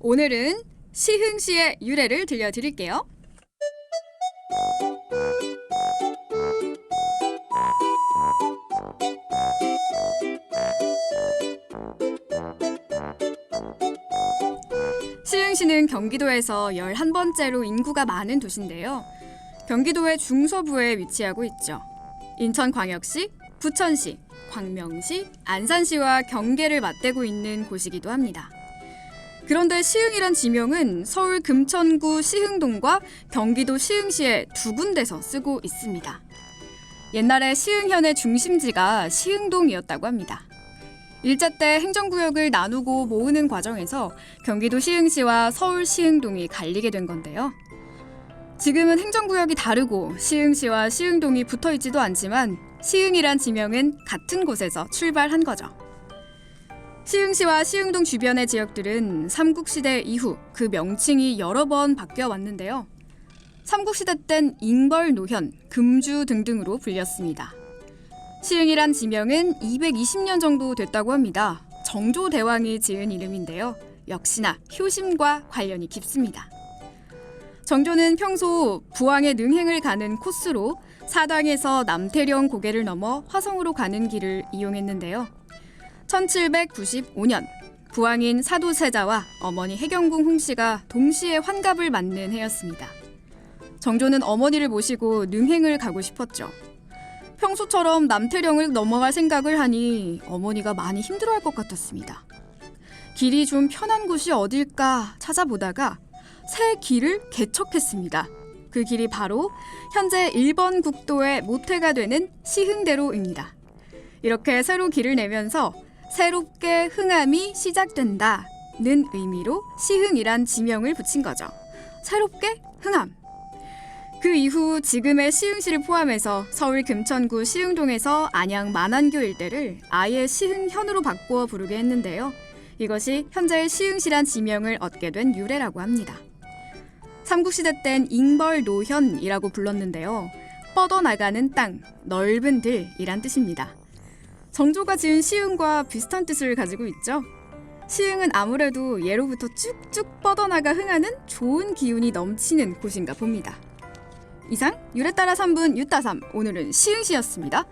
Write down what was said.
오늘은 시흥시의 유래를 들려드릴게요. 시흥시는 경기도에서 11번째로 인구가 많은 도시인데요. 경기도의 중서부에 위치하고 있죠. 인천광역시, 부천시, 광명시, 안산시와 경계를 맞대고 있는 곳이기도 합니다. 그런데 시흥이란 지명은 서울 금천구 시흥동과 경기도 시흥시의 두 군데서 쓰고 있습니다. 옛날에 시흥현의 중심지가 시흥동이었다고 합니다. 일제 때 행정구역을 나누고 모으는 과정에서 경기도 시흥시와 서울 시흥동이 갈리게 된 건데요. 지금은 행정구역이 다르고 시흥시와 시흥동이 붙어 있지도 않지만 시흥이란 지명은 같은 곳에서 출발한 거죠. 시흥시와 시흥동 주변의 지역들은 삼국시대 이후 그 명칭이 여러 번 바뀌어 왔는데요. 삼국시대 땐 잉벌, 노현, 금주 등등으로 불렸습니다. 시흥이란 지명은 220년 정도 됐다고 합니다. 정조 대왕이 지은 이름인데요. 역시나 효심과 관련이 깊습니다. 정조는 평소 부항의 능행을 가는 코스로 사당에서 남태령 고개를 넘어 화성으로 가는 길을 이용했는데요. 1795년 부왕인 사도세자와 어머니 해경궁 홍씨가 동시에 환갑을 맞는 해였습니다. 정조는 어머니를 모시고 능행을 가고 싶었죠. 평소처럼 남태령을 넘어갈 생각을 하니 어머니가 많이 힘들어할 것 같았습니다. 길이 좀 편한 곳이 어딜까 찾아보다가 새 길을 개척했습니다. 그 길이 바로 현재 1번 국도의 모태가 되는 시흥대로입니다. 이렇게 새로 길을 내면서 새롭게 흥함이 시작된다 는 의미로 시흥이란 지명을 붙인 거죠. 새롭게 흥함. 그 이후 지금의 시흥시를 포함해서 서울 금천구 시흥동에서 안양 만안교 일대를 아예 시흥현으로 바꾸어 부르게 했는데요. 이것이 현재의 시흥시란 지명을 얻게 된 유래라고 합니다. 삼국시대 땐 잉벌 노현이라고 불렀는데요. 뻗어나가는 땅, 넓은 들이란 뜻입니다. 정조가 지은 시흥과 비슷한 뜻을 가지고 있죠. 시흥은 아무래도 예로부터 쭉쭉 뻗어나가 흥하는 좋은 기운이 넘치는 곳인가 봅니다. 이상 유래 따라 3분 유따3 오늘은 시흥시였습니다.